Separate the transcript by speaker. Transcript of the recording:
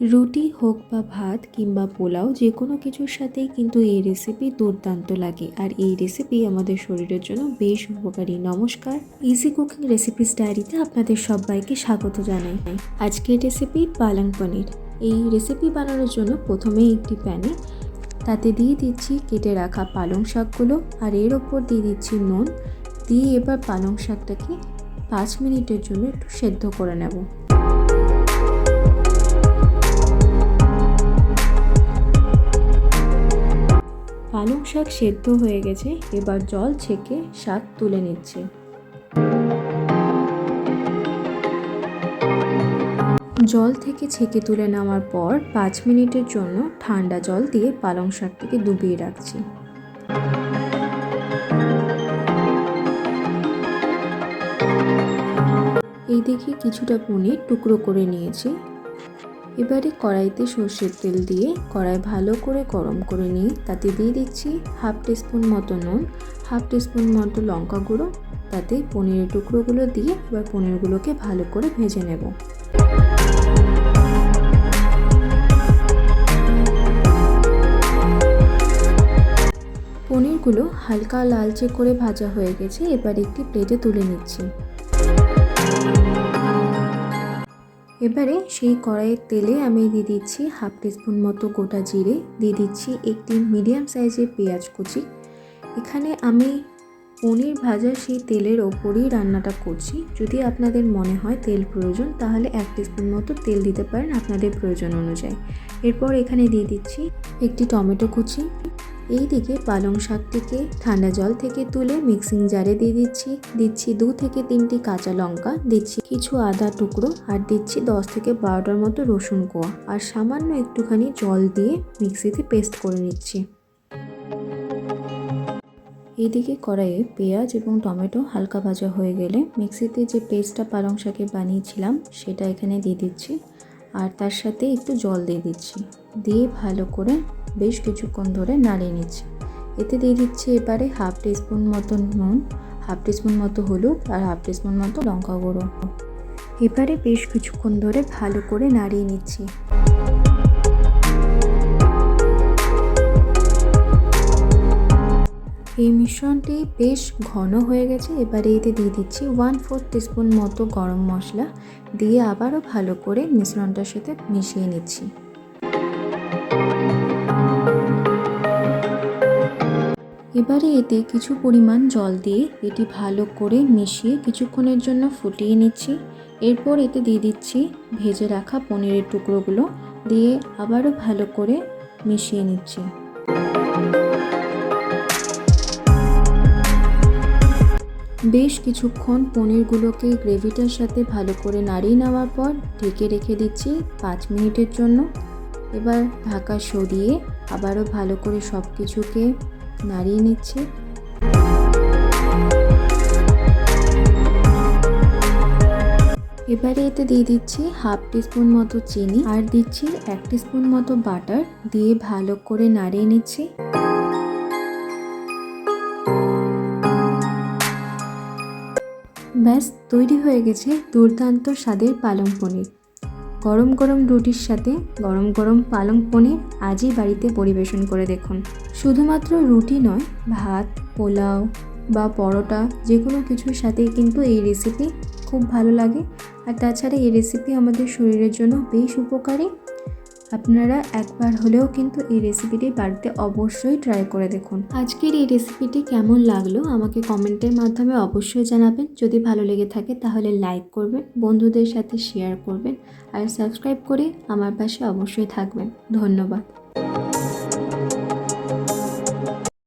Speaker 1: রুটি হোক বা ভাত কিংবা পোলাও, যে কোনো কিছুর সাথেই কিন্তু এই রেসিপি দুর্দান্ত লাগে। আর এই রেসিপি আমাদের শরীরের জন্য বেশ উপকারী। নমস্কার। ইজি কুকিং রেসিপিস ডায়েরিতে আপনাদের সবাইকে স্বাগত জানাই। আজকের রেসিপি পালং পনির। এই রেসিপি বানানোর জন্য প্রথমে একটি প্যানে তাতে দিয়ে দিচ্ছি কেটে রাখা পালং শাকগুলো আর এর ওপর দিয়ে দিচ্ছি নুন। দিয়ে এবার পালং শাকটাকে পাঁচ মিনিটের জন্য একটু সেদ্ধ করে নেব। পালং শাক সেদ্ধ হয়ে গেছে, এবার জল ছেঁকে শাক তুলে নিচ্ছে। জল থেকে ছেঁকে তুলে নেওয়ার পর পাঁচ মিনিটের জন্য ঠান্ডা জল দিয়ে পালং শাকটিকে ডুবিয়ে রাখছি। এই দেখে কিছুটা পনির টুকরো করে নিয়েছি। এবারে কড়াইতে সর্ষের তেল দিয়ে কড়াই ভালো করে গরম করে নিয়ে তাতে দিয়ে দিচ্ছি হাফ টিস্পুন মতো নুন, হাফ টিস্পুন মতো লঙ্কা গুঁড়ো। তাতে পনিরের টুকরোগুলো দিয়ে এবার পনিরগুলোকে ভালো করে ভেজে নেব। পনিরগুলো হালকা লালচে করে ভাজা হয়ে গেছে। এবার একটি প্লেটে তুলে নিচ্ছি। এবারে সেই কড়াইয়ের তেলে আমি দিয়ে দিচ্ছি হাফ টিস্পুন মতো গোটা জিরে, দিয়ে দিচ্ছি একটি মিডিয়াম সাইজের পেঁয়াজ কুচি। এখানে আমি পনির ভাজা সেই তেলের ওপরেই রান্নাটা করছি। যদি আপনাদের মনে হয় তেল প্রয়োজন, তাহলে এক টিস্পুন মতো তেল দিতে পারেন আপনাদের প্রয়োজন অনুযায়ী। এরপর এখানে দিয়ে দিচ্ছি একটি টমেটো কুচি। এই দিকে পালং শাকটিকে ঠান্ডা জল থেকে তুলে মিক্সিং জারে দিয়ে দিচ্ছি। দিচ্ছি দু থেকে তিনটি কাঁচা লঙ্কা, দিচ্ছি কিছু আদা টুকরো আর দিচ্ছি দশ থেকে বারোটার মতো রসুন কোয়া। আর সামান্য একটুখানি জল দিয়ে মিক্সিতে পেস্ট করে নিচ্ছি। এইদিকে কড়াইয়ে পেঁয়াজ এবং টমেটো হালকা ভাজা হয়ে গেলে মিক্সিতে যে পেস্টটা পালং শাকে বানিয়েছিলাম, সেটা এখানে দিয়ে দিচ্ছি। আর তার সাথে একটু জল দিয়ে দিচ্ছি। দিয়ে ভালো করে বেশ কিছুক্ষণ ধরে নাড়িয়ে নিচ্ছি। এতে দিয়ে দিচ্ছি এবারে হাফ টিস্পুন মতো নুন, হাফ টিস্পুন মতো হলুদ আর হাফ টিস্পুন মতো লঙ্কা গুঁড়ো। এবারে বেশ কিছুক্ষণ ধরে ভালো করে নাড়িয়ে নিচ্ছি। এই মিশ্রণটি বেশ ঘন হয়ে গেছে। এবারে এতে দিয়ে দিচ্ছি ওয়ান ফোর টিস্পুন মতো গরম মশলা। দিয়ে আবারও ভালো করে মিশ্রণটার সাথে মিশিয়ে নিচ্ছি। এবারে এতে কিছু পরিমাণ জল দিয়ে এটি ভালো করে মিশিয়ে কিছুক্ষণের জন্য ফুটিয়ে নিচ্ছি। এরপর এতে দিয়ে দিচ্ছি ভেজে রাখা পনিরের টুকরোগুলো। দিয়ে আবারও ভালো করে মিশিয়ে নিচ্ছি। বেশ কিছুক্ষণ পনিরগুলোকে গ্রেভিটার সাথে ভালো করে নাড়িয়ে নেওয়ার পর ঢেকে রেখে দিচ্ছি পাঁচ মিনিটের জন্য। এবার ঢাকা সরিয়ে আবারও ভালো করে সব কিছুকে নাড়িয়ে নিচ্ছি। এবারে এতে দিয়ে দিচ্ছি হাফ টিস্পুন মতো চিনি আর দিচ্ছি এক টিস্পুন মতো বাটার দিয়ে ভালো করে নাড়িয়ে নিচ্ছি। ব্যাস, তৈরি হয়ে গেছে দুর্দান্ত স্বাদের পালং পনির। গরম গরম রুটির সাথে গরম গরম পালং পনির আজই বাড়িতে পরিবেশন করে দেখুন। শুধুমাত্র রুটি নয়, ভাত, পোলাও বা পরোটা যে কোনো কিছুর সাথেই কিন্তু এই রেসিপি খুব ভালো লাগে। আর তাছাড়া এই রেসিপি আমাদের শরীরের জন্য বেশ উপকারী। আপনারা একবার হলেও কিন্তু এই রেসিপিটি বাড়িতে অবশ্যই ট্রাই করে দেখুন। আজকের এই রেসিপিটি কেমন লাগল আমাকে কমেন্টের মাধ্যমে অবশ্যই জানাবেন। যদি ভালো লেগে থাকে তাহলে লাইক করবেন, বন্ধুদের সাথে শেয়ার করবেন আর সাবস্ক্রাইব করে আমার পাশে অবশ্যই থাকবেন। ধন্যবাদ।